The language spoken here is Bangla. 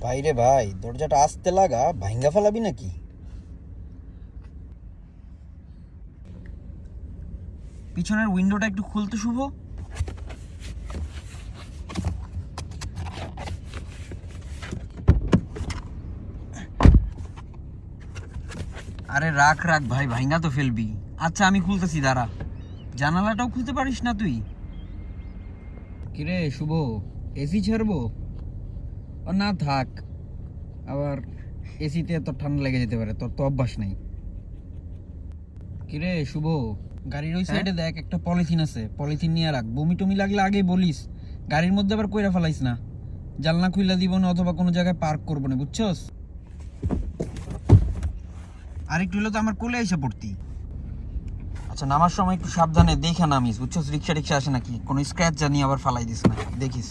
বাইরে ভাই, দরজাটা আসতে লাগা ভাঙ্গা ফেলাবি নাকি? পিছনের উইন্ডোটা একটু খুলতে শুভ। আরে রাখ রাখ ভাই, ভাইঙ্গা তো ফেলবি। আচ্ছা আমি খুলতেছি, দাঁড়া। জানালাটাও খুলতে পারিস না তুই? কিরে, শুভ, এসি ছাড়বো? না থাক। আবার এসিতে তোর ঠান্ডা লেগে যেতে পারে তোর তো অভ্যাস নাই। কিরে শুভ গাড়ির ওই সাইডে দেখ একটা পলিথিন আছে পলিথিন নিয়ে রাখ। বমি টমি লাগলে আগেই বলিস গাড়ির মধ্যে আবার কইরা ফেলাইস না। জানলা খুইলা দিব না অথবা কোনো জায়গায় পার্ক করব না বুঝছস? আরেকটু হলে তো আমার কোলে এসে পড়তি। আচ্ছা নামার সময় একটু সাবধানে দেখে নামিস বুঝছস? রিক্সা টিক্সা আসে নাকি? কোনো স্ক্র্যাচ জানি আবার ফালাই দিস না দেখিস।